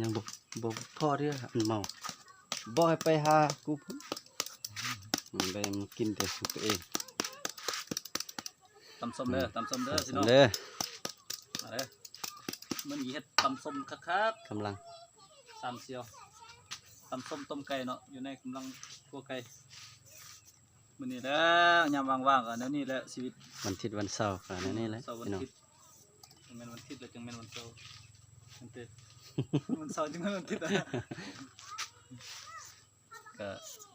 ยังบ่บ่พอเด้ออันเมาบ่ให้ไปหากูพุ่นมันไปมันกินแต่สุกตัวเองตำส้มเด้อตำส้มเด้อพี่น้องเด้อมาเด้อมันมีเฮ็ดตำส้มคักกำลังๆสามเซียวตำส้มต้มไก่เนาะอยู่ในกำลังคั่วไก่มื้อนี้แหล้วยามว่างๆก็แนวนี้แหละชีวิตวันอาทิตย์วันเสาร์ก็นั่นนี่แหละเสาร์วันพี่น้องอาทิตย์ จังแม่นวันอาทิตย์แล้วจังแม่นวันเสาร์จังเตะ วันเสาร์จังแม่นวันอาทิตย์อะก็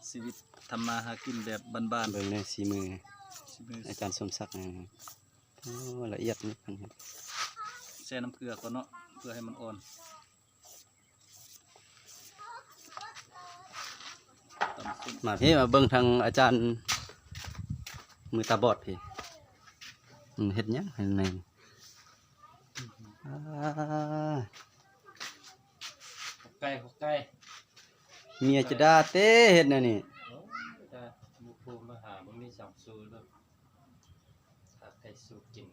ชีวิตทำมาหากินแบบบ้านเบิ่งในสีมือๆชีวิตอาจารย์สมศักดิ์นะครับโอ้ละเอียดนี่พันครับแช่น้ำเกลือก่อนเนาะเพื่อให้มันอ่อนตำส้มมาพี่มาเบิ่งทางอาจารย์ มือตาบอดพี่อืมเฮ็ดหยังเห็นไหนอ่า ไก่ไก่เมียจะด่าเต้เฮ็ดแนวนี่ถ้าบุภูมิมาหามันมีสองสูตรแล้วถ้าใครสูตรกิน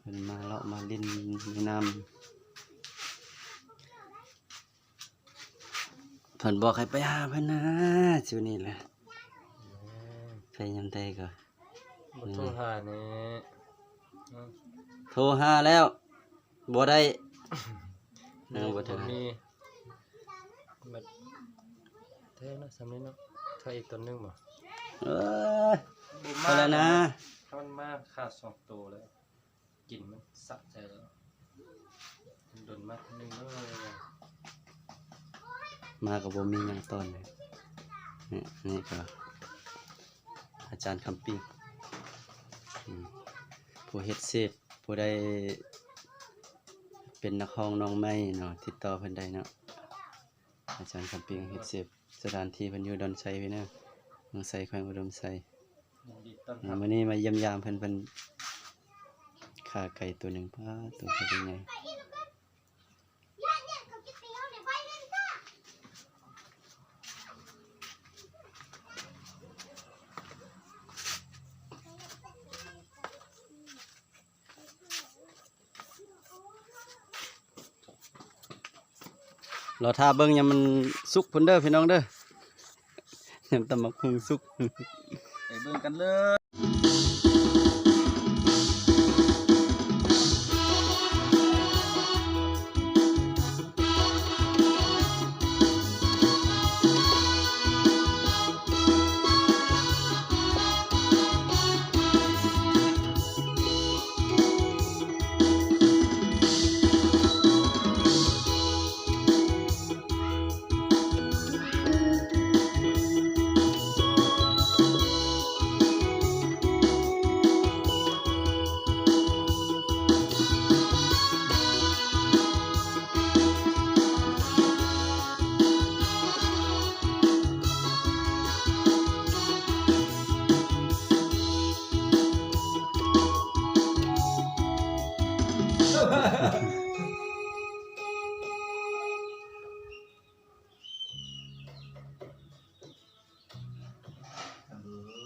เพิ่นมาเลาะมาเล่นในน้ำเพิ่นบอกให้ไปหาเพิ่นนะจูนี่แหละไปยามใดก็บุโทรหาเนี่ยอืม โทรหาแล้วบ่ได้เออบ่บ่ทันมีบัดเท่านะสำนี้เนาะเท่าอีกตัวหนึงบ่เอ้ยไปแล้วนะถ้ามันมากขาดสองตัวแล้วกินมันสะใจแล้วมันโดนมากนึงเลยมากับบ่มีหยังต้อนเลยนี่นี่ก็อาจารย์คำปิ้งอืม ผู้เฮ็ดเศษผู้ใดเป็นนักร้องน้องไม้เนาะติดต่อเพิ่นได้เนาะอาจารย์คำปิ้งเฮ็ดเศษสถานที่เพิ่นอยู่ดอนไซพี่นะเมืองไซแขวงอุดมไซยินดีต้อนอ่ารับมื้อนี้มาเยี่ยมยามเพิ่นเพิ่นฆ่าไก่ตัวหนึงพาตัวเป็นไง รอท่าเบิ้งยังมันสุกพุ่นเด้อพี่น้องเด้อยังตำบักหุงสุกไปเบิ่งกันเลย ลำ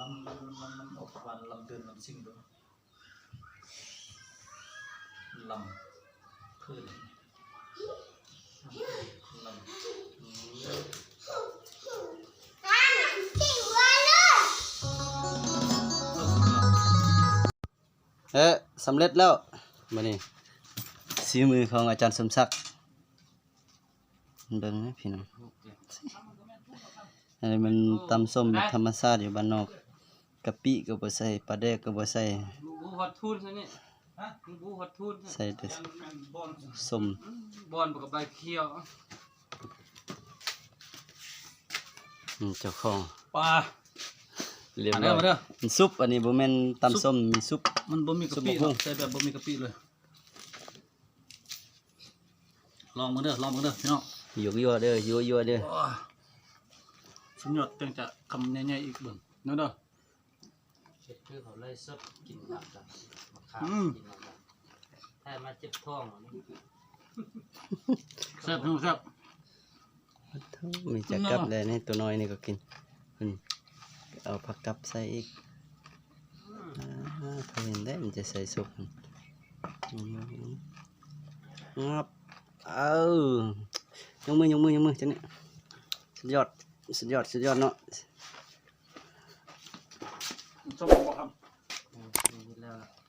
ลำลำลำออกวันลำเดือนลำซิ่งด้วยลำพืชลำเอ๊ะสำเร็จแล้วมื้อนี้ สีมือของอาจารย์สมศักดิ์เบิ่งนะพี่น้องอันนี้มันตำส้มแบบธรรมชาติอยู่บ้านนอกกะปิก็บ่ใส่ปลาแดกก็บ่ใส่บูฮอดทุนซะนี่ฮะบูฮอดทุนใส่แต่บอลส้มบอลกับใบเขียวอืมเจ้าของปลาเรียบมาร้เด้ออยมาเด้อมันซุปอันนี้บ่แม่นตำส้มมีซุปมันบ่มีกะปิซุปบะหุ่งใส่แบบบ่มีกะปิเลย ลองมาเด้อลองมาเด้อพี่น้องยั่วๆเด้อยั่วๆเด้อว้าสุดยอดจังจะคำใหญ่ๆอีกเบิ่งเนาะเด้อเช็ดคือเขาไล่สดกินหลับจ้ะมะขามอืมกินหลับจ้ะถ้ามาเจ็บท้องอันนี้แซ่บพี่น้องแซ่บมีจักกับแล้วนี่ตัวน้อยนี่ก็กินอืมเอาผักกับใส่อีกอ่าพอเห็นได้มันจะใส่ซุปงับ เออยกมือยกมือยกมือจังเนี่ยสุดยอดสุดยอดสุดยอดเนาะส้มบ่ครับอืมนี่แล้วล่ะ